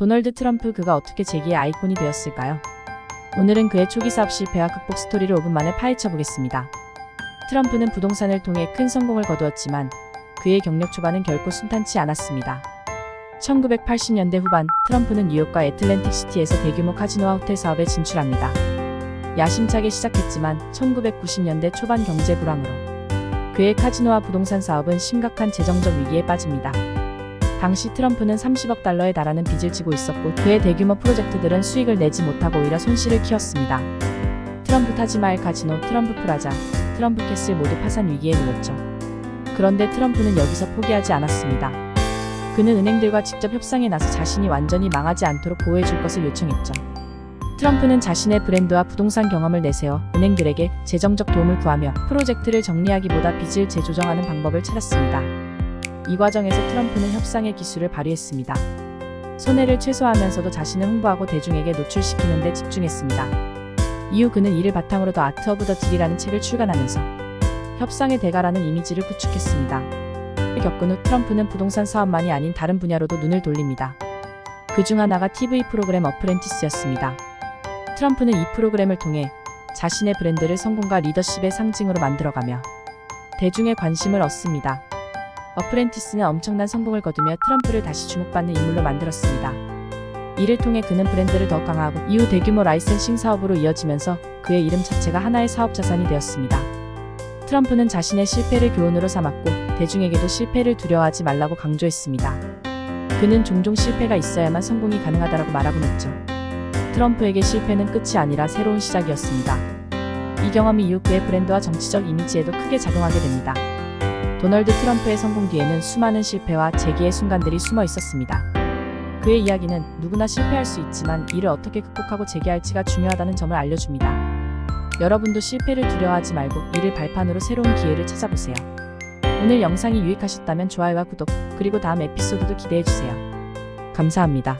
도널드 트럼프 그가 어떻게 재기의 아이콘이 되었을까요? 오늘은 그의 초기 사업 실패와 극복 스토리를 5분 만에 파헤쳐 보겠습니다. 트럼프는 부동산을 통해 큰 성공을 거두었지만 그의 경력 초반은 결코 순탄치 않았습니다. 1980년대 후반 트럼프는 뉴욕과 애틀랜틱 시티에서 대규모 카지노와 호텔 사업에 진출합니다. 야심차게 시작했지만 1990년대 초반 경제 불황으로 그의 카지노와 부동산 사업은 심각한 재정적 위기에 빠집니다. 당시 트럼프는 30억 달러에 달하는 빚을 지고 있었고 그의 대규모 프로젝트들은 수익을 내지 못하고 오히려 손실을 키웠습니다. 트럼프 타지마일 카지노, 트럼프 프라자, 트럼프 캐슬 모두 파산 위기에 놓였죠. 그런데 트럼프는 여기서 포기하지 않았습니다. 그는 은행들과 직접 협상에 나서 자신이 완전히 망하지 않도록 보호해 줄 것을 요청했죠. 트럼프는 자신의 브랜드와 부동산 경험을 내세워 은행들에게 재정적 도움을 구하며 프로젝트를 정리하기보다 빚을 재조정하는 방법을 찾았습니다. 이 과정에서 트럼프는 협상의 기술을 발휘했습니다. 손해를 최소화하면서도 자신을 홍보하고 대중에게 노출시키는 데 집중했습니다. 이후 그는 이를 바탕으로 더 아트 오브 더 딜이라는 책을 출간하면서 협상의 대가라는 이미지를 구축했습니다. 겪은 후 트럼프는 부동산 사업만이 아닌 다른 분야로도 눈을 돌립니다. 그 중 하나가 TV 프로그램 어프렌티스였습니다. 트럼프는 이 프로그램을 통해 자신의 브랜드를 성공과 리더십의 상징으로 만들어가며 대중의 관심을 얻습니다. 어프렌티스는 엄청난 성공을 거두며 트럼프를 다시 주목받는 인물로 만들었습니다. 이를 통해 그는 브랜드를 더욱 강화하고 이후 대규모 라이센싱 사업으로 이어지면서 그의 이름 자체가 하나의 사업 자산이 되었습니다. 트럼프는 자신의 실패를 교훈으로 삼았고 대중에게도 실패를 두려워하지 말라고 강조했습니다. 그는 종종 실패가 있어야만 성공이 가능하다라고 말하곤 했죠. 트럼프에게 실패는 끝이 아니라 새로운 시작이었습니다. 이 경험이 이후 그의 브랜드와 정치적 이미지에도 크게 작용하게 됩니다. 도널드 트럼프의 성공 뒤에는 수많은 실패와 재기의 순간들이 숨어 있었습니다. 그의 이야기는 누구나 실패할 수 있지만 이를 어떻게 극복하고 재기할지가 중요하다는 점을 알려줍니다. 여러분도 실패를 두려워하지 말고 이를 발판으로 새로운 기회를 찾아보세요. 오늘 영상이 유익하셨다면 좋아요와 구독, 그리고 다음 에피소드도 기대해주세요. 감사합니다.